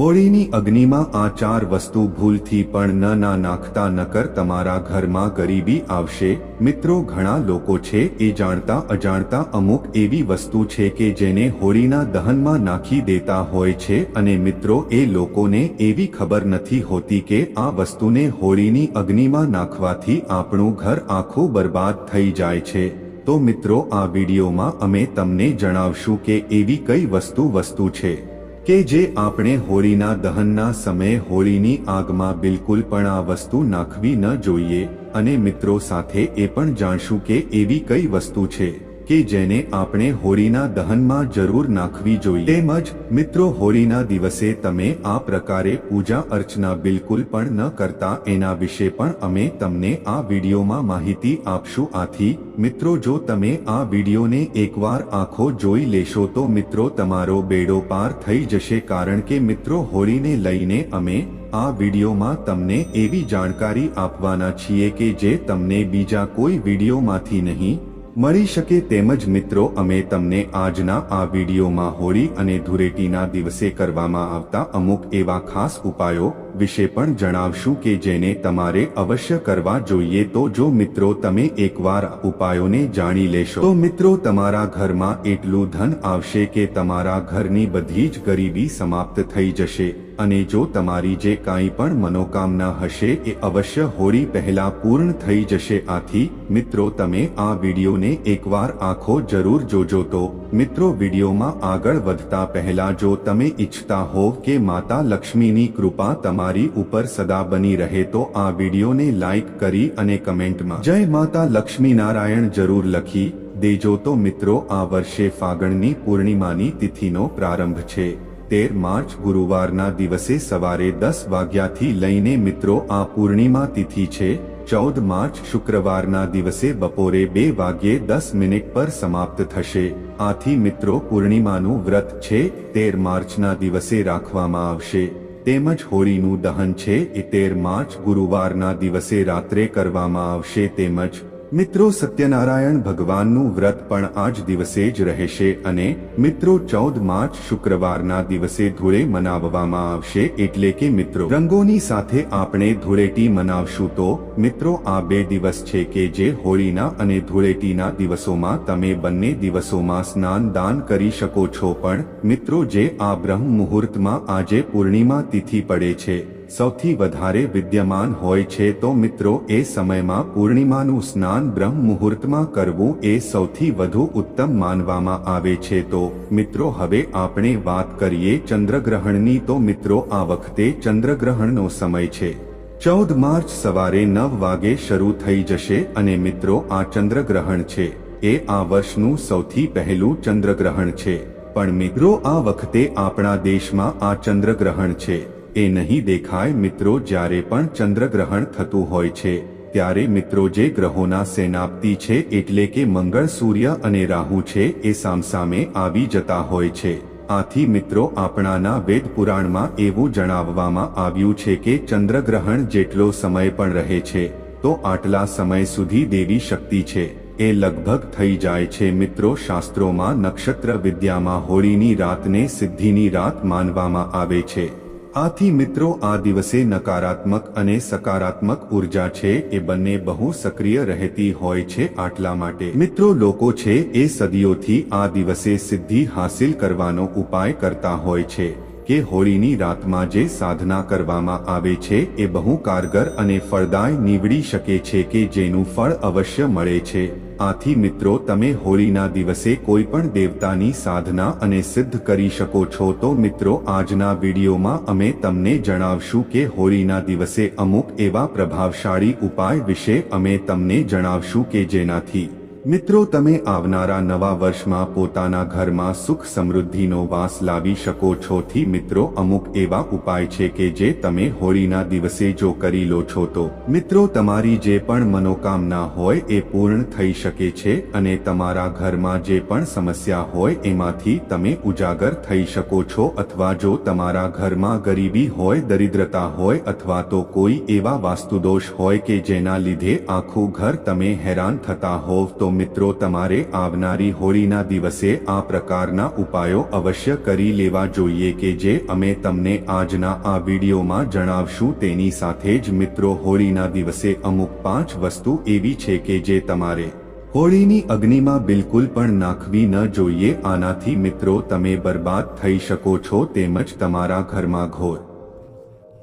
હોળીની અગ્નિમાં આ ચાર વસ્તુ ભૂલથી પણ ન ના નાખતા નકર તમારા ઘરમાં ગરીબી આવશે. મિત્રો, ઘણા લોકો છે એ જાણતા અજાણતા અમુક એવી વસ્તુ છે કે જેને હોળીના દહનમાં નાખી દેતા હોય છે અને મિત્રો, એ લોકોને એવી ખબર નથી હોતી કે આ વસ્તુને હોળીની અગ્નિમાં નાખવાથી આપણું ઘર આખું બરબાદ થઈ જાય છે. તો મિત્રો, આ વિડીયોમાં અમે તમને જણાવશું કે એવી કઈ વસ્તુ વસ્તુ છે. કે જે આપણે હોળીના દહનના સમયે હોળીની આગમાં બિલકુલ પણ આ વસ્તુ નાખવી ન જોઈએ, અને મિત્રો સાથે એ પણ જાણશું કે એવી કઈ વસ્તુ છે. કે જેને આપણે હોળીના દહનમાં જરૂર નાખવી જોઈએ. તેમજ, મિત્રો, હોળીના દિવસે તમે આ પ્રકારે પૂજા અર્ચના બિલકુલ પણ ન કરતા, એના વિશે પણ અમે તમને આ વિડીયોમાં માહિતી આપશું. આથી, મિત્રો, જો તમે આ વિડીયોને એકવાર આંખો જોઈ લેશો તો, મિત્રો, તમારો બેડો પાર થઈ જશે. કારણ કે, મિત્રો, હોળીને લઈને અમે આ વિડીયોમાં તમને એવી જાણકારી આપવાના છીએ કે જે તમને બીજા કોઈ વિડીયોમાંથી નહીં મળી શકે તેમજ મિત્રો, અમે તમને આજના આ વિડીયોમાં હોળી અને ધૂળેટીના દિવસે કરવામાં આવતા અમુક એવા ખાસ ઉપાયો વિશે પણ જણાવશું કે જેને તમારે અવશ્ય કરવા જોઈએ તો જો મિત્રો તમે એકવાર ઉપાયોને જાણી લેશો. તો મિત્રો તમારા ઘરમાં એટલું ધન આવશે કે તમારા ઘરની બધી જ ગરીબી સમાપ્ત થઈ જશે અને જો તમારી જે કાંઈ પણ મનોકામના હશે એ અવશ્ય હોળી પહેલા પૂર્ણ થઈ જશે. આથી મિત્રો તમે આ વિડીયોને એકવાર આખો જરૂર જોજો તો મિત્રો વિડીયોમાં આગળ વધતા પહેલા જો તમે ઈચ્છતા હોવ કે માતા લક્ષ્મીની કૃપા તમારી ઉપર સદા બની રહે તો આ વિડીયોને લાઈક કરી અને કમેન્ટમાં જય માતા લક્ષ્મી નારાયણ જરૂર લખી દેજો તો મિત્રો આ વર્ષે ફાગણની પૂર્ણિમાની તિથિનો પ્રારંભ છે. તેર માર્ચ ગુરુવારના દિવસે સવારે દસ વાગ્યાથી લઈને મિત્રો આ પૂર્ણિમા તિથિ છે. ચૌદ માર્ચ શુક્રવારના દિવસે બપોરે બે વાગ્યે દસ મિનિટ પર સમાપ્ત થશે. આથી મિત્રો પૂર્ણિમાનું વ્રત છે. તેર માર્ચના દિવસે રાખવામાં આવશે. તેમજ હોળીનું દહન છે એ તેર માર્ચ ગુરુવારના દિવસે રાત્રે કરવામાં આવશે તેમજ મિત્રો સત્યનારાયણ ભગવાનનું વ્રત પણ આ જ દિવસે જ રહેશે અને મિત્રો ચૌદ માર્ચ શુક્રવારના દિવસે ધૂળે મનાવવામાં આવશે એટલે કે મિત્રો, રંગોની સાથે આપણે ધૂળેટી મનાવશું તો મિત્રો આ બે દિવસ છે કે જે હોળીના અને ધૂળેટીના દિવસોમાં તમે બંને દિવસોમાં સ્નાન દાન કરી શકો છો પણ મિત્રો જે આ બ્રહ્મ મુહૂર્તમાં આજે પૂર્ણિમા તિથિ પડે છે સૌથી વધારે વિદ્યમાન હોય છે તો મિત્રો, એ સમયમાં પૂર્ણિમાનું સ્નાન બ્રહ્મ મુહૂર્તમાં કરવું એ સૌથી વધુ ઉત્તમ માનવામાં આવે છે. તો, મિત્રો, હવે આપણે વાત કરીએ ચંદ્રગ્રહણની. તો, મિત્રો, આ વખતે ચંદ્રગ્રહણનો સમય છે. ચૌદ માર્ચ સવારે નવ વાગે શરૂ થઈ જશે અને મિત્રો, આ ચંદ્રગ્રહણ છે. એ આ વર્ષનું સૌથી પહેલું ચંદ્રગ્રહણ છે. પણ મિત્રો, આ વખતે આપણા દેશમાં આ ચંદ્રગ્રહણ છે. એ નહીં દેખાય મિત્રો જ્યારે પણ ચંદ્રગ્રહણ થતું હોય છે, ત્યારે મિત્રો જે ગ્રહોના સેનાપતિ છે એટલે કે મંગળ, સૂર્ય અને રાહુ છે એ સામસામે આવી જતા હોય છે. આથી મિત્રો આપણાના વેદ પુરાણમાં એવું જણાવવામાં આવ્યું છે કે ચંદ્રગ્રહણ જેટલો સમય પણ રહે છે, તો આટલા સમય સુધી દેવી શક્તિ છે. એ લગભગ થઈ જાય છે મિત્રો શાસ્ત્રોમાં નક્ષત્ર વિદ્યામાં હોળીની રાતને સિદ્ધિની રાત માનવામાં આવે છે. આથી મિત્રો, આ દિવસે નકારાત્મક અને સકારાત્મક ઊર્જા છે, એ બંને બહુ સક્રિય રહેતી હોય છે આટલા માટે. મિત્રો, લોકો છે, એ સદીઓથી આ દિવસે સિદ્ધિ હાસિલ કરવાનો ઉપાય કરતા હોય છે. કે હોળીની રાતમાં જે સાધના કરવામાં આવે છે એ બહુ કારગર અને ફળદાય નીવડી શકે છે કે જેનું ફળ અવશ્ય મળે છે. આથી મિત્રો, તમે હોળીના દિવસે કોઈ પણ દેવતાની સાધના અને સિદ્ધ કરી શકો છો. તો મિત્રો, આજના વિડીયોમાં અમે તમને જણાવશું કે હોળીના દિવસે અમુક એવા પ્રભાવશાળી ઉપાય વિશે અમે તમને જણાવશું કે જેનાથી મિત્રો, તમે આવનારા નવા વર્ષમાં પોતાના ઘરમાં સુખ સમૃદ્ધિનો વાસ લાવી શકો છો. થી મિત્રો, અમુક એવા ઉપાય છે કે જે તમે હોળીના દિવસે જો કરી લો છો તો. મિત્રો, તમારી જે પણ મનોકામના હોય એ પૂર્ણ થઈ શકે છે અને તમારા ઘરમાં જે પણ સમસ્યા હોય એમાંથી તમે ઉજાગર થઈ શકો છો. અથવા જો તમારા ઘરમાં ગરીબી હોય, દરિદ્રતા હોય અથવા તો કોઈ એવા વાસ્તુદોષ હોય કે જેના લીધે આખું ઘર તમે હેરાન થતા હોવ તો મિત્રો, તમારે આવનારી હોળીના દિવસે આ પ્રકારના ઉપાયો અવશ્ય કરી લેવા જોઈએ કે જે અમે તમને આજના આ વિડીયોમાં જણાવશું. તેની સાથે જ મિત્રો, હોળીના દિવસે અમુક પાંચ વસ્તુ એવી છે કે જે તમારે હોળીની અગ્નિમાં બિલકુલ પણ નાખવી ન જોઈએ. આનાથી મિત્રો, તમે બરબાદ થઈ શકો છો તેમજ તમારા ઘરમાં ઘોર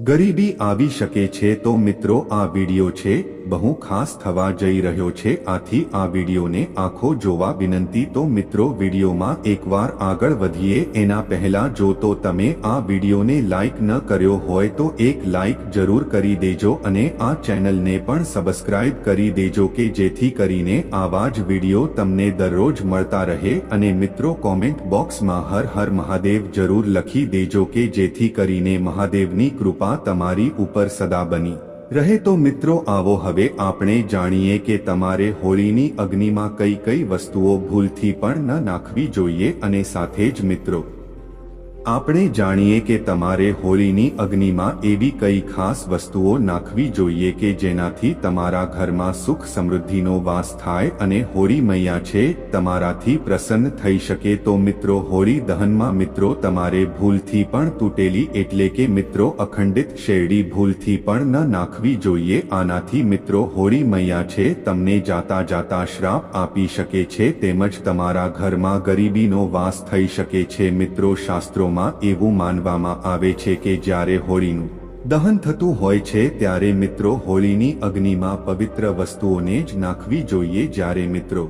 ગરીબી આવી શકે છે. તો મિત્રો, આ વીડિયો છે બહુ ખાસ થવા જઈ રહ્યો છે. આથી આ વિડીયોને આખો જોવા વિનંતી તો મિત્રો વિડીયોમાં એકવાર આગળ વધીએ. એના પહેલા જો તો તમે આ વિડીયોને લાઇક ન કર્યો હોય તો એક લાઇક જરૂર કરી દેજો અને આ ચેનલને પણ સબસ્ક્રાઇબ કરી દેજો કે જેથી કરીને આવા જ વીડિયો તમને દરરોજ મળતા રહે. અને મિત્રો કોમેન્ટ બોક્સમાં હર હર મહાદેવ જરૂર લખી દેજો કે જેથી કરીને મહાદેવની કૃપા તમારી ઉપર સદા બની. રહે તો મિત્રો આવો હવે આપણે જાણીએ કે તમારે હોળીની અગ્નિમાં કઈ કઈ વસ્તુઓ ભૂલથી પણ ન નાખવી જોઈએ અને સાથે જ મિત્રો આપણે જાણીએ કે તમારે હોળીની અગ્નિમાં એવી કઈ ખાસ વસ્તુઓ નાખવી જોઈએ કે જેનાથી તમારા ઘરમાં સુખ સમૃદ્ધિનો વાસ થાય અને હોળી મૈયા છે, તમારાથી પ્રસન્ન થઈ શકે તો મિત્રો હોળી દહનમાં મિત્રો તમારે ભૂલથી પણ તૂટેલી એટલે કે મિત્રો અખંડિત શેરડી ભૂલથી પણ ન નાખવી જોઈએ, આનાથી મિત્રો હોળી મૈયા છે, તમને જાતા જાતા શ્રાપ આપી શકે છે, તેમજ તમારા ઘરમાં ગરીબીનો વાસ થઈ શકે છે, મિત્રો શાસ્ત્રોમાં એવું માનવામાં આવે છે કે જ્યારે હોળીનું દહન થતું હોય છે ત્યારે મિત્રો હોળીની અગ્નિમાં પવિત્ર વસ્તુઓને જ નાખવી જોઈએ જ્યારે મિત્રો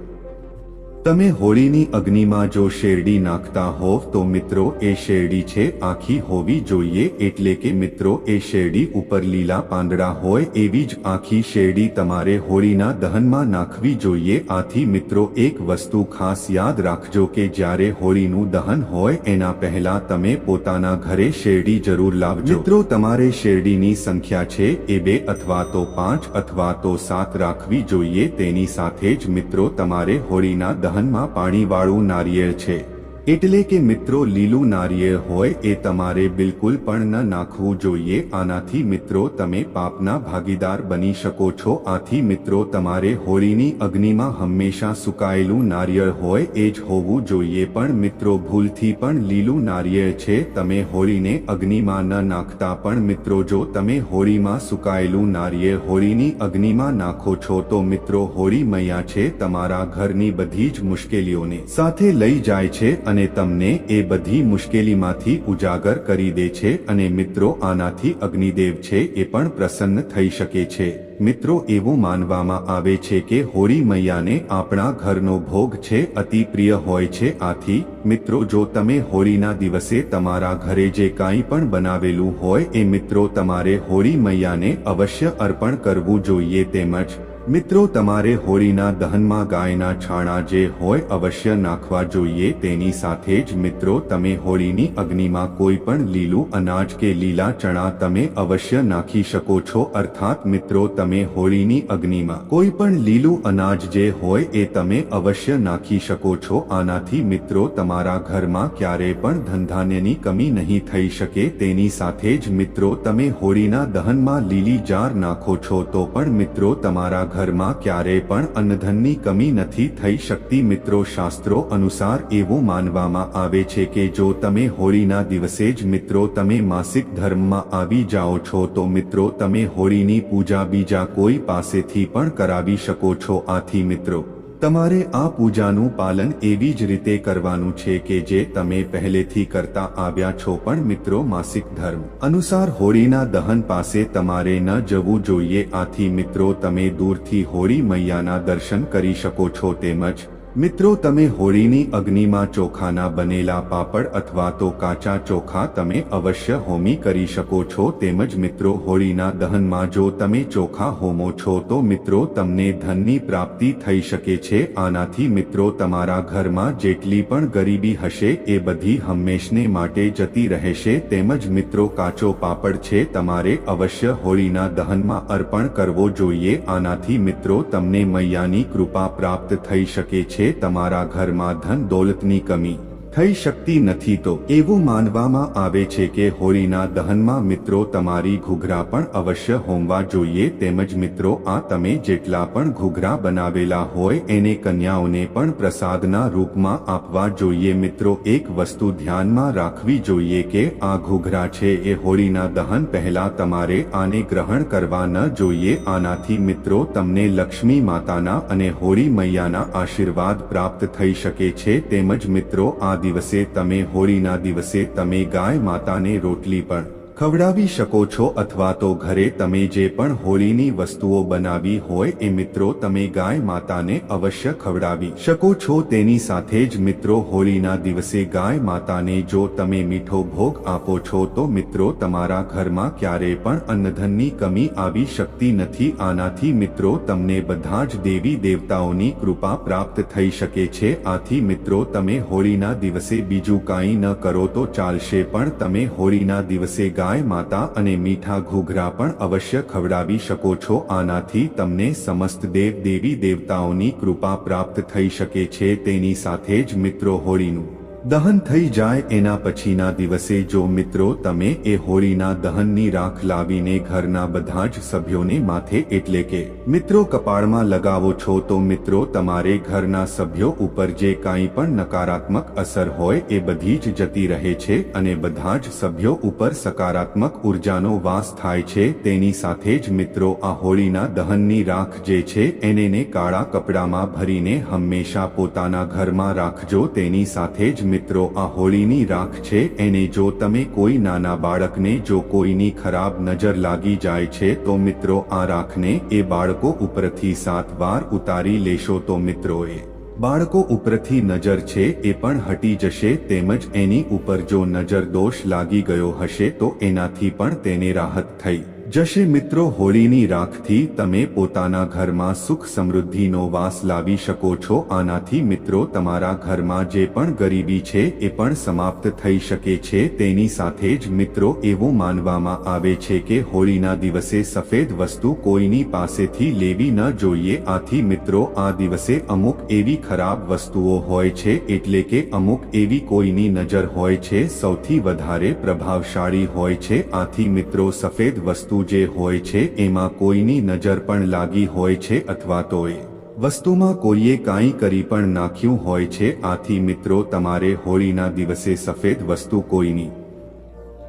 તમે હોળીની અગ્નિમાં જો શેરડી નાખતા હોવ તો મિત્રો, એ શેરડી છે, આખી હોવી જોઈએ. એટલે કે મિત્રો, એ શેરડી ઉપર લીલા પાંદડા હોય, એવી જ આખી શેરડી તમારે હોળીના દહનમાં નાખવી જોઈએ. આથી મિત્રો, એક વસ્તુ ખાસ યાદ રાખજો કે જ્યારે હોળીનું દહન હોય, એના પહેલા તમે પોતાના ઘરે શેરડી જરૂર લાવજો. મિત્રો, તમારે શેરડીની સંખ્યા છે, એ બે અથવા તો પાંચ અથવા તો સાત રાખવી જોઈએ. તેની સાથે જ મિત્રો, તમારે હોળીના દહનમાં પાણીવાળું નારિયેળ છે. એટલે કે મિત્રો, લીલું નારિયેળ હોય એ તમારે બિલકુલ પણ ન નાખવું જોઈએ. આનાથી મિત્રો, તમે પાપના ભાગીદાર બની શકો છો. આથી મિત્રો, તમારે હોળીની અગ્નિમાં હંમેશા સુકાયેલું નારિયેળ હોય એ જ હોવું જોઈએ. પણ મિત્રો, ભૂલથી પણ લીલું નારિયેળ છે. તમે હોળીને અગ્નિમાં ન નાખતા. પણ મિત્રો, જો તમે હોળીમાં સુકાયેલું નારિયેળ હોળીની અગ્નિમાં નાખો છો, તો મિત્રો, હોળી મૈયા છે તમારા ઘરની બધી જ મુશ્કેલીઓને સાથે લઈ જાય છે અને તમને એ બધી મુશ્કેલીમાંથી ઉજાગર કરી દે છે અને મિત્રો આનાથી અગ્નિદેવ છે એ પણ પ્રસન્ન થઈ શકે છે. મિત્રો એવું માનવામાં આવે છે કે હોળી મૈયાને આપણા ઘરનો ભોગ છે, અતિ પ્રિય હોય છે. આથી, મિત્રો જો તમે હોળીના દિવસે તમારા ઘરે જે કાંઈ પણ બનાવેલું હોય, એ મિત્રો તમારે હોળી મૈયાને અવશ્ય અર્પણ કરવું જોઈએ તેમજ મિત્રો, તમારે હોળીના દહનમાં ગાયના છાણા જે હોય અવશ્ય નાખવા જોઈએ. તેની સાથે જ મિત્રો, તમે હોળીની અગ્નિમાં કોઈ પણ લીલું અનાજ કે લીલા ચણા તમે અવશ્ય નાખી શકો છો. અર્થાત મિત્રો, તમે હોળીની અગ્નિમાં કોઈ પણ લીલું અનાજ જે હોય એ તમે અવશ્ય નાખી શકો છો. આનાથી મિત્રો, તમારા ઘરમાં ક્યારે પણ ધનધાન્યની કમી નહીં થઈ શકે. તેની સાથે જ મિત્રો, તમે હોળીના દહનમાં લીલી જાર નાખો છો તો પણ મિત્રો, તમારા ઘરમાં ક્યારેય પણ અન્નધનની કમી નથી થઈ શકતી મિત્રો શાસ્ત્રો અનુસાર એવું માનવામાં આવે છે કે જો તમે હોળીના દિવસે જ મિત્રો તમે માસિક ધર્મમાં આવી જાઓ છો તો મિત્રો તમે હોળીની પૂજા બીજા કોઈ પાસેથી પણ કરાવી શકો છો. આથી મિત્રો તમારે આ પૂજાનું પાલન એવી જ રીતે કરવાનું છે કે જે તમે પહેલેથી કરતા આવ્યા છો પણ મિત્રો માસિક ધર્મ અનુસાર હોળીના દહન પાસે તમારે ન જવું જોઈએ આથી મિત્રો તમે દૂરથી હોળી મૈયાના દર્શન કરી શકો છો તેમજ મિત્રો, તમે હોળીની અગ્નિમાં ચોખાના બનેલા પાપડ અથવા તો કાચા ચોખા તમે અવશ્ય હોમી કરી શકો છો. તેમજ મિત્રો, હોળીના દહનમાં જો તમે ચોખા હોમો છો, તો મિત્રો, તમને ધનની પ્રાપ્તિ થઈ શકે છે. આનાથી મિત્રો, તમારા ઘરમાં જેટલી પણ ગરીબી હશે, એ બધી હંમેશને માટે જતી રહેશે. તેમજ મિત્રો, કાચો પાપડ છે, તમારે અવશ્ય હોળીના દહનમાં અર્પણ કરવો જોઈએ. આનાથી મિત્રો, તમને મૈયાની કૃપા પ્રાપ્ત થઈ શકે છે. તમારા ઘરમાં ધન દોલતની કમી. થઈ શકતી નથી તો એવું માનવામાં આવે છે કે હોળીના દહનમાં મિત્રો તમારી ઘૂઘરા પણ અવશ્ય હોમવા જોઈએ તેમજ મિત્રો આ તમે જેટલા પણ ઘૂઘરા બનાવેલા હોય એને કન્યાઓને પણ પ્રસાદના રૂપમાં આપવા જોઈએ. મિત્રો, એક વસ્તુ ધ્યાનમાં રાખવી જોઈએ કે આ ઘૂઘરા છે એ હોળીના દહન પહેલા તમારે આને ગ્રહણ કરવા ન જોઈએ. આનાથી મિત્રો તમને લક્ષ્મી માતાના અને હોળી મૈયાના આશીર્વાદ પ્રાપ્ત થઈ શકે છે તેમજ મિત્રો આ દિવસે તમે હોળીના દિવસે તમે ગાય માતાને રોટલી પણ ખવડાવી શકો છો અથવા તો ઘરે તમે જે પણ હોળીની વસ્તુઓ બનાવી હોય એ મિત્રો તમે ગાય માતાને અવશ્ય ખવડાવી શકો છો. તેની સાથે જ મિત્રો હોળીના દિવસે ગાય માતાને જો તમે મીઠો ભોગ આપો છો તો મિત્રો તમારા ઘરમાં ક્યારે પણ અન્નધનની કમી આવી શકતી નથી. આનાથી મિત્રો તમને બધા જ દેવી દેવતાઓની કૃપા પ્રાપ્ત થઈ શકે છે. આથી મિત્રો તમે હોળીના દિવસે બીજું કાંઈ ન કરો તો ચાલશે પણ તમે હોળીના દિવસે ગાય, માતા અને મીઠા ઘૂઘરા પણ અવશ્ય ખવડાવી શકો છો. આનાથી તમને સમસ્ત દેવ દેવી દેવતાઓની કૃપા પ્રાપ્ત થઈ શકે છે. તેની સાથે જ મિત્રો હોળીનું દહન થઈ જાય એના પછીના દિવસે જો મિત્રો તમે એ હોળીના દહનની રાખ લાવીને ઘરના બધા જ સભ્યોને માથે એટલે કે મિત્રો કપાળમાં લગાવો છો તો મિત્રો તમારે ઘરના સભ્યો ઉપર જે કાંઈ પણ નકારાત્મક અસર હોય એ બધી જ જતી રહે છે અને બધા જ સભ્યો ઉપર સકારાત્મક ઉર્જાનો વાસ થાય છે. તેની સાથે જ મિત્રો આ હોળીના દહનની રાખ જે છે એને કાળા કપડામાં ભરીને હંમેશા પોતાના ઘરમાં રાખજો. તેની સાથે જ મિત્રો, આ હોળીની રાખ છે. એને જો તમે કોઈ નાના બાળકને જો કોઈની ખરાબ નજર લાગી જાય છે, તો મિત્રો, આ રાખને એ બાળકો ઉપરથી સાત વાર ઉતારી લેશો તો મિત્રો, એ બાળકો ઉપરથી નજર છે એ પણ હટી જશે. તેમજ એની ઉપર જો નજર દોષ લાગી ગયો હશે, તો એનાથી પણ તેને રાહત થઈ. જશે મિત્રો હોળીની રાખથી તમે પોતાના ઘરમાં સુખ સમૃદ્ધિનો વાસ લાવી શકો છો. આનાથી મિત્રો તમારા ઘરમાં જે પણ ગરીબી છે એ પણ સમાપ્ત થઈ શકે છે. તેની સાથે જ મિત્રો એવું માનવામાં આવે છે કે હોળીના દિવસે સફેદ વસ્તુ કોઈની પાસેથી લેવી ન જોઈએ. આથી મિત્રો આ દિવસે અમુક એવી ખરાબ વસ્તુઓ હોય છે એટલે કે અમુક એવી કોઈની નજર હોય છે સૌથી વધારે પ્રભાવશાળી હોય છે. આથી મિત્રો સફેદ વસ્તુ જે હોય છે, એમાં કોઈની નજર પણ લાગી હોય છે અથવા તો એ વસ્તુમાં કોઈએ કાંઈ કરી પણ નાખ્યું હોય છે, આથી મિત્રો, તમારે હોળીના દિવસે સફેદ વસ્તુ કોઈની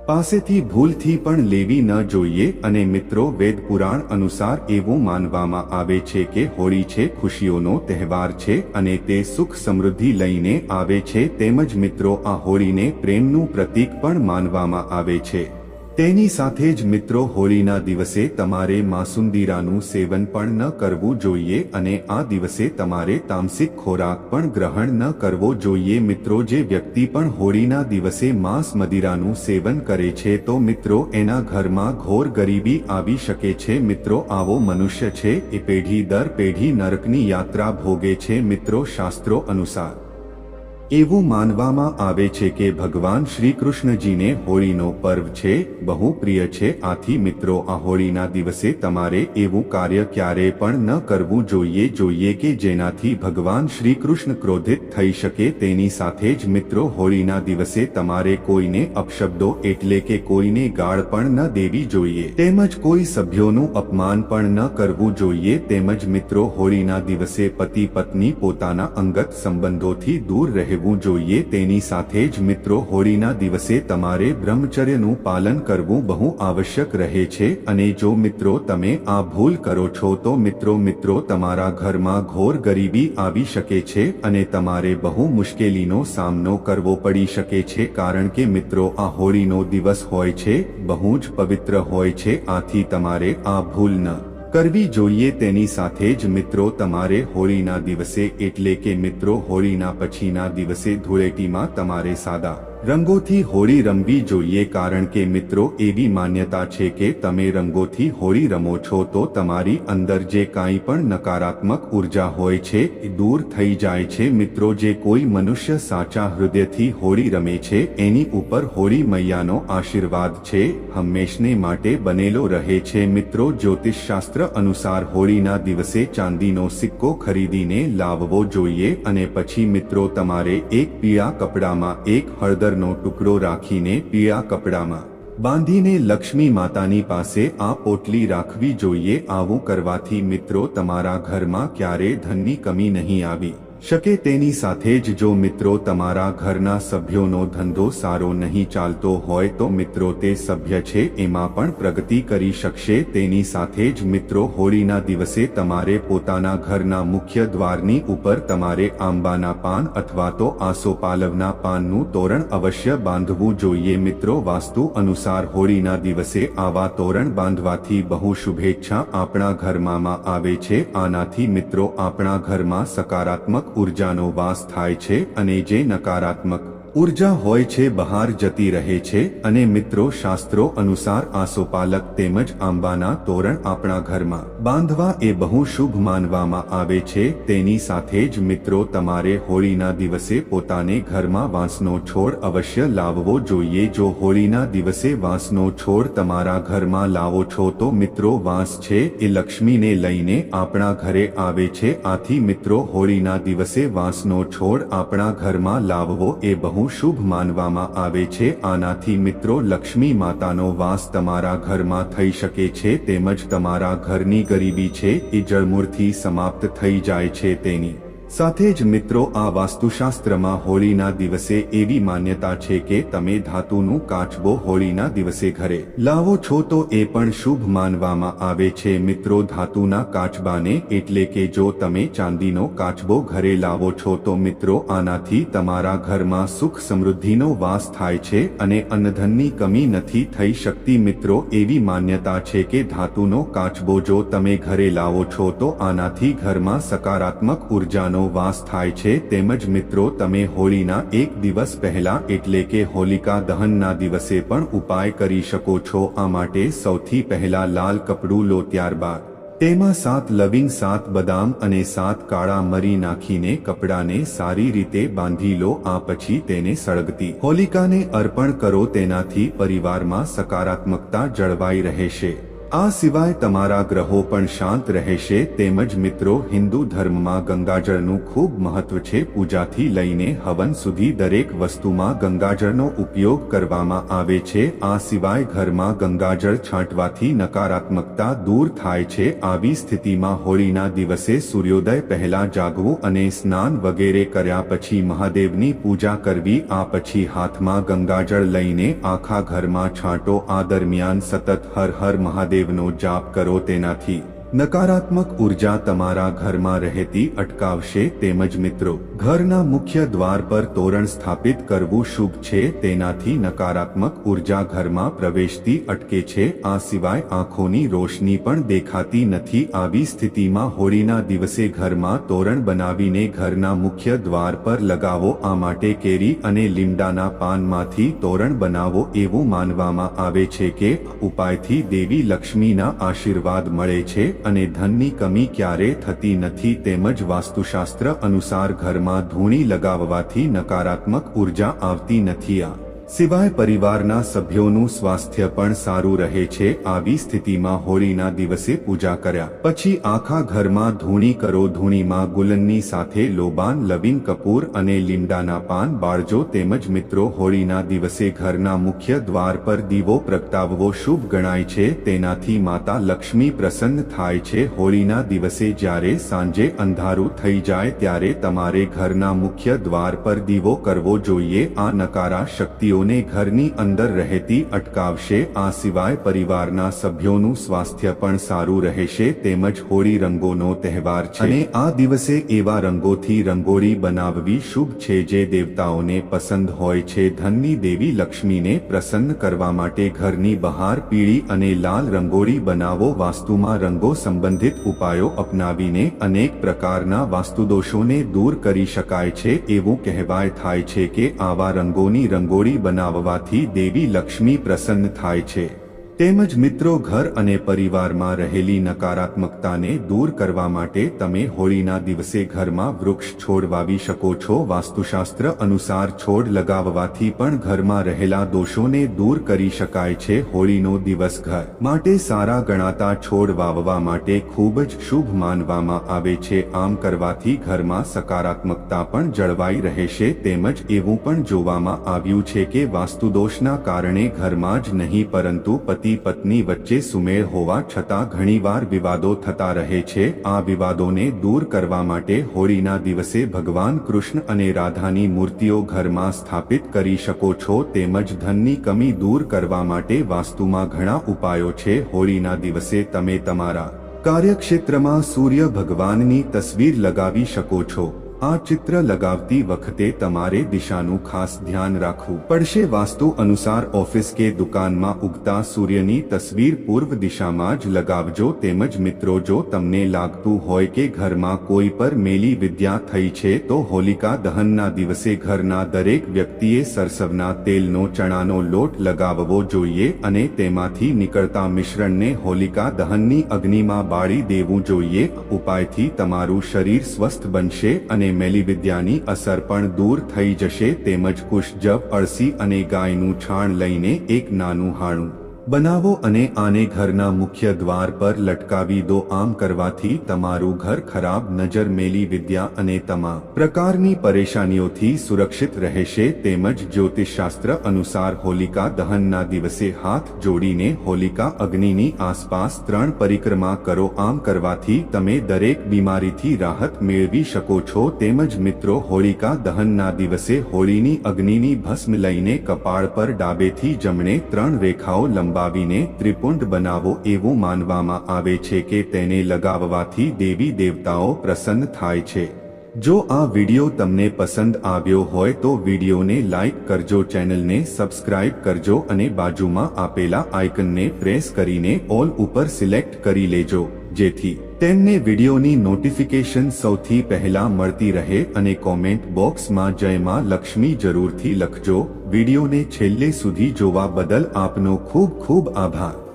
પાસેથી ભૂલથી પણ લેવી ન જોઈએ અને મિત્રો, વેદ પુરાણ અનુસાર એવું માનવામાં આવે છે કે હોળી છે ખુશીઓનો તહેવાર છે અને તે સુખ સમૃદ્ધિ લઈને આવે છે, તેમજ મિત્રો, આ હોળીને પ્રેમનું પ્રતીક પણ માનવામાં આવે છે. તેની સાથે જ મિત્રો હોળીના દિવસે તમારે માસુંદીરાનું સેવન પણ ન કરવું જોઈએ અને આ દિવસે તમારે તામસિક ખોરાક પણ ગ્રહણ ન કરવો જોઈએ. મિત્રો, જે વ્યક્તિ પણ હોળીના દિવસે માંસ મદિરાનું સેવન કરે છે, તો મિત્રો, એના ઘરમાં ઘોર ગરીબી આવી શકે છે. મિત્રો, આવો મનુષ્ય છે, એ પેઢી દર પેઢી નરકની યાત્રા ભોગે છે. મિત્રો, શાસ્ત્રો અનુસાર એવું માનવામાં આવે છે કે ભગવાન શ્રી કૃષ્ણજીને હોળીનો પર્વ છે, બહુ પ્રિય છે. આથી મિત્રો, આ હોળીના દિવસે તમારે એવું કાર્ય ક્યારે પણ ન કરવું જોઈએ જોઈએ કે જેનાથી ભગવાન શ્રી કૃષ્ણ ક્રોધિત થઈ શકે. તેની સાથે જ મિત્રો, હોળીના દિવસે તમારે કોઈને અપશબ્દો એટલે કે કોઈને ગાળ પણ ન દેવી જોઈએ. તેમજ કોઈ સભ્યોનું અપમાન પણ ન કરવું જોઈએ. તેમજ મિત્રો, હોળીના દિવસે પતિ પત્ની પોતાના અંગત સંબંધોથી દૂર રહેવું રહેવું જોઈએ. તેની સાથે જ મિત્રો, હોળીના દિવસે તમારે બ્રહ્મચર્યનું પાલન કરવું બહુ આવશ્યક રહે છે. અને જો મિત્રો, તમે આ ભૂલ કરો છો, તો મિત્રો મિત્રો, તમારા ઘરમાં ઘોર ગરીબી આવી શકે છે અને તમારે બહુ મુશ્કેલીનો સામનો કરવો પડી શકે છે. કારણ કે મિત્રો, આ હોળીનો દિવસ હોય છે, બહુ જ પવિત્ર હોય છે. આથી તમારે આ ભૂલ ન કરવી જોઈએ તેની સાથે જ મિત્રો તમારે હોળીના દિવસે એટલે કે મિત્રો હોળીના પછીના દિવસે ધૂળેટીમાં તમારે સાદા રંગોથી હોળી રમવી જોઈએ કારણ કે મિત્રો એવી માન્યતા છે કે તમે રંગોથી હોળી રમો છો તો તમારી અંદર જે કાંઈ પણ નકારાત્મક ઊર્જા હોય છે એ દૂર થઈ જાય છે. મિત્રો જે કોઈ મનુષ્ય સાચા હૃદયથી હોળી રમે છે એની ઉપર હોળી મૈયાનો આશીર્વાદ છે, હંમેશને માટે બનેલો રહે છે. મિત્રો જ્યોતિષ શાસ્ત્ર અનુસાર હોળીના દિવસે ચાંદીનો સિક્કો ખરીદીને લાવવો જોઈએ અને પછી મિત્રો તમારે એક પીળા કપડામાં એક હળદરનો ટુકડો રાખીને પીળા કપડામાં. બાંધીને લક્ષ્મી માતાની પાસે આ પોટલી રાખવી જોઈએ. આવું કરવાથી મિત્રો તમારા ઘરમાં ક્યારે ધનની કમી નહીં આવી. શકે તેની સાથે જ જો મિત્રો તમારા ઘરના સભ્યોનો ધંધો સારો નહીં ચાલતો હોય તો મિત્રો તે સભ્ય છે, એમાં પણ પ્રગતિ કરી શકશે. તેની સાથે જ મિત્રો હોળીના દિવસે તમારે પોતાના ઘરના મુખ્ય દ્વારની ઉપર તમારે આંબાના પાન અથવા તો આસોપાલવના પાનનું તોરણ અવશ્ય બાંધવું જોઈએ. મિત્રો, વાસ્તુ અનુસાર હોળીના દિવસે આવા તોરણ બાંધવાથી બહુ શુભેચ્છા આપણા ઘરમાં આવે છે. આનાથી મિત્રો આપણા ઘરમાં સકારાત્મક ઉર્જાનો વાસ થાય છે અને જે નકારાત્મક ઊર્જા હોય છે, બહાર જતી રહે છે અને મિત્રો શાસ્ત્રો અનુસાર આસોપાલક તેમજ આંબાના તોરણ આપણા ઘરમાં બાંધવા એ બહુ શુભ માનવામાં આવે છે. તેની સાથે જ મિત્રો તમારે હોળીના દિવસે પોતાને ઘરમાં વાંસનો છોડ અવશ્ય લાવવો જોઈએ. જો હોળીના દિવસે વાંસનો છોડ તમારા ઘરમાં લાવો છો તો મિત્રો વાંસ છે એ લક્ષ્મીને લઈને આપણા ઘરે આવે છે. આથી મિત્રો હોળીના દિવસે વાંસનો છોડ આપણા ઘરમાં લાવવો એ બહુ શુભ માનવામાં આવે છે. આનાથી મિત્રો, લક્ષ્મી માતાનો વાસ તમારા ઘરમાં થઈ શકે છે. તેમજ તમારા ઘરની ગરીબી છે, એ જળમૂળથી સમાપ્ત થઈ જાય છે તેની. સાથે જ મિત્રો, આ વાસ્તુશાસ્ત્રમાં હોળીના દિવસે એવી માન્યતા છે કે તમે ધાતુનું કાચબો હોળીના દિવસે ઘરે લાવો છો તો એ પણ શુભ માનવામાં આવે છે. મિત્રો, ધાતુના કાચબાને એટલે કે જો તમે ચાંદીનો કાચબો ઘરે લાવો છો તો મિત્રો, આનાથી તમારા ઘરમાં સુખ સમૃદ્ધિનો વાસ થાય છે અને અન્નધનની કમી નથી થઈ શકતી. મિત્રો, એવી માન્યતા છે કે ધાતુનો કાચબો જો તમે ઘરે લાવો છો તો આનાથી ઘરમાં સકારાત્મક ઉર્જાનો નો વાસ થાય છે, તેમજ મિત્રો, તમે હોળીના એક દિવસ પહેલા, એટલે કે હોલિકા દહનના દિવસે પણ ઉપાય કરી શકો છો. આ માટે સૌથી પહેલા લાલ કપડું લો ત્યારબાદ. તેમાં સાત લવિંગ, સાત બદામ અને સાત કાળા મરી નાખીને કપડાને સારી રીતે બાંધી લો, આ પછી તેને સળગતી. હોલિકાને અર્પણ કરો, તેનાથી પરિવારમાં સકારાત્મકતા જળવાઈ રહેશે. આ સિવાય તમારા ગ્રહો પણ શાંત રહેશે તેમજ મિત્રો, હિન્દુ ધર્મમાં ગંગાજળનું ખૂબ મહત્વ છે. પૂજાથી લઈને હવન સુધી દરેક વસ્તુમાં ગંગાજળનો ઉપયોગ કરવામાં આવે છે. આ સિવાય ઘરમાં ગંગાજળ છાંટવાથી નકારાત્મકતા દૂર થાય છે. આવી સ્થિતિમાં હોળીના દિવસે સૂર્યોદય પહેલા જાગવું અને સ્નાન વગેરે કર્યા પછી મહાદેવની પૂજા કરવી, આ પછી હાથમાં ગંગાજળ લઈને આખા ઘરમાં છાંટો. આ દરમિયાન સતત હર હર મહાદેવ મહાદેવનો જાપ કરો તેનાથી. નકારાત્મક ઊર્જા તમારા ઘરમાં રહેતી અટકાવશે તેમજ મિત્રો, ઘરના મુખ્ય દ્વાર પર તોરણ સ્થાપિત કરવું શુભ છે, તેનાથી નકારાત્મક ઊર્જા ઘરમાં પ્રવેશતી અટકે છે, આ સિવાય આંખોની રોશની પણ દેખાતી નથી, આવી સ્થિતિમાં હોળીના દિવસે ઘરમાં તોરણ બનાવીને ઘરના મુખ્ય દ્વાર પર લગાવો, આ માટે કેરી અને લીમડાના પાનમાંથી તોરણ બનાવો એવું માનવામાં આવે છે કે ઉપાયથી દેવી લક્ષ્મીના આશીર્વાદ મળે છે અને ધનની કમી ક્યારે થતી નથી તેમજ વાસ્તુશાસ્ત્ર અનુસાર ઘરમાં ધૂણી લગાવવાથી નકારાત્મક ઊર્જા આવતી નથી આ. સિવાય પરિવારના સભ્યોનું સ્વાસ્થ્ય પણ સારું રહે છે, આવી સ્થિતિમાં હોળીના દિવસે પૂજા કર્યા. પછી આખા ઘરમાં ધૂણી કરો ધૂણીમાં ગુલનની સાથે લોબાન લવિન કપૂર અને લીમડાના પાન બાળજો તેમજ મિત્રો હોળીના દિવસે ઘરના મુખ્ય દ્વાર પર દીવો પ્રગટાવવો શુભ ગણાય છે. તેનાથી માતા લક્ષ્મી પ્રસન્ન થાય છે. હોળીના દિવસે જ્યારે સાંજે અંધારું થઈ જાય ત્યારે તમારે ઘરના મુખ્ય દ્વાર પર દીવો કરવો જોઈએ. આ નકારા શક્તિઓ હોળીઓને ઘરની અંદર રહેતી અટકાવશે. આ સિવાય પરિવારના સભ્યોનું સ્વાસ્થ્ય પણ સારું રહેશે. તેમજ હોળી રંગોનો તહેવાર છે. અને આ દિવસે એવા રંગોથી રંગોળી બનાવવી શુભ છે જે દેવતાઓને પસંદ હોય છે. ધનની દેવી લક્ષ્મીને પ્રસન્ન કરવા માટે ઘરની બહાર પીળી અને લાલ રંગોળી બનાવો. વાસ્તુમાં રંગો સંબંધિત ઉપાયો અપનાવીને અનેક પ્રકારના વાસ્તુદોષોને દૂર કરી શકાય છે. એવું કહેવાય થાય છે કે આવા રંગોની રંગોળી બનાવવાથી દેવી લક્ષ્મી પ્રસન્ન થાય છે. તેમજ મિત્રો ઘર અને પરિવારમાં રહેલી નકારાત્મકતાને દૂર કરવા માટે તમે હોળીના દિવસે ઘરમાં વૃક્ષ છોડ વાવી શકો છો. વાસ્તુશાસ્ત્ર અનુસાર છોડ લગાવવાથી પણ ઘરમાં રહેલા દોષોને દૂર કરી શકાય છે. હોળીનો દિવસ ઘર માટે સારા ગણાતા છોડ વાવવા માટે ખૂબ જ શુભ માનવામાં આવે છે. આમ કરવાથી ઘરમાં સકારાત્મકતા પણ જળવાઈ રહેશે. તેમજ એવું પણ જોવામાં આવ્યું છે કે વાસ્તુદોષના કારણે ઘરમાં જ નહીં, પરંતુ પતિ પત્ની વચ્ચે સુમેળ હોવા છતાં ઘણીવાર વિવાદો થતા રહે છે. આ વિવાદોને દૂર કરવા માટે હોળીના દિવસે ભગવાન કૃષ્ણ અને રાધાની મૂર્તિઓ ઘરમાં સ્થાપિત કરી શકો છો તેમજ ધનની કમી દૂર કરવા માટે વાસ્તુમાં ઘણા ઉપાયો છે. હોળીના દિવસે તમે તમારા કાર્યક્ષેત્રમાં સૂર્ય ભગવાનની તસવીર લગાવી શકો છો. આ ચિત્ર લગાવતી વખતે તમારે દિશાનું ખાસ ધ્યાન રાખવું પડશે. વાસ્તુ અનુસાર ઓફિસ કે દુકાનમાં ઉગતા સૂર્યની તસવીર પૂર્વ દિશામાં જ લગાવજો તેમજ મિત્રો, જો તમને લાગતું હોય કે ઘરમાં કોઈ પર મેલી વિદ્યા થઈ છે, તો હોલિકા દહનના દિવસે ઘરના દરેક વ્યક્તિએ સરસવના તેલનો ચણાનો લોટ લગાવવો જોઈએ અને તેમાંથી નીકળતા મિશ્રણને હોલિકા દહનની અગ્નિમાં બાળી દેવું જોઈએ. ઉપાયથી તમારું શરીર સ્વસ્થ બનશે અને મેલીવિદ્યાની અસર પણ દૂર થઈ જશે, તેમજ કુશજબ અળસી અને ગાયનું છાણ લઈને એક નાનું હાણું બનાવો અને આને ઘરના મુખ્ય દ્વાર પર લટકાવી દો. આમ કરવાથી તમારું ઘર ખરાબ, નજર મેલી વિદ્યા અને તમામ પ્રકારની પરેશાનીઓથી સુરક્ષિત રહેશે. તેમજ જ્યોતિષશાસ્ત્ર અનુસાર હોલિકા દહનના દિવસે હાથ જોડીને હોલિકા અગ્નિની આસપાસ ત્રણ પરિક્રમા કરો. આમ કરવાથી તમે દરેક બીમારીથી રાહત મેળવી શકો છો. તેમજ મિત્રો, હોલિકા દહનના દિવસે હોળીની અગ્નિની ભસ્મ લઈને કપાળ પર ડાબેથી જમણે ત્રણ રેખાઓ લંબાવીને ત્રિપુંડ બનાવો એવું માનવામાં આવે છે કે તેને લગાવવાથી દેવી દેવતાઓ પ્રસન્ન થાય છે. જો આ વિડિયો તમને પસંદ આવ્યો હોય તો વિડિયોને લાઇક કરજો, ચેનલને સબસ્ક્રાઇબ કરજો અને બાજુમાં આપેલા આઇકનને પ્રેસ કરીને ઓલ ઉપર સિલેક્ટ કરી લેજો. જેથી તેમને વિડિયોની નોટિફિકેશન સૌથી પહેલા મળતી રહે અને કોમેન્ટ બોક્સમાં જયમાં લક્ષ્મી જરૂરથી લખજો. વિડિયોને છેલ્લે સુધી જોવા બદલ આપનો ખૂબ ખૂબ આભાર.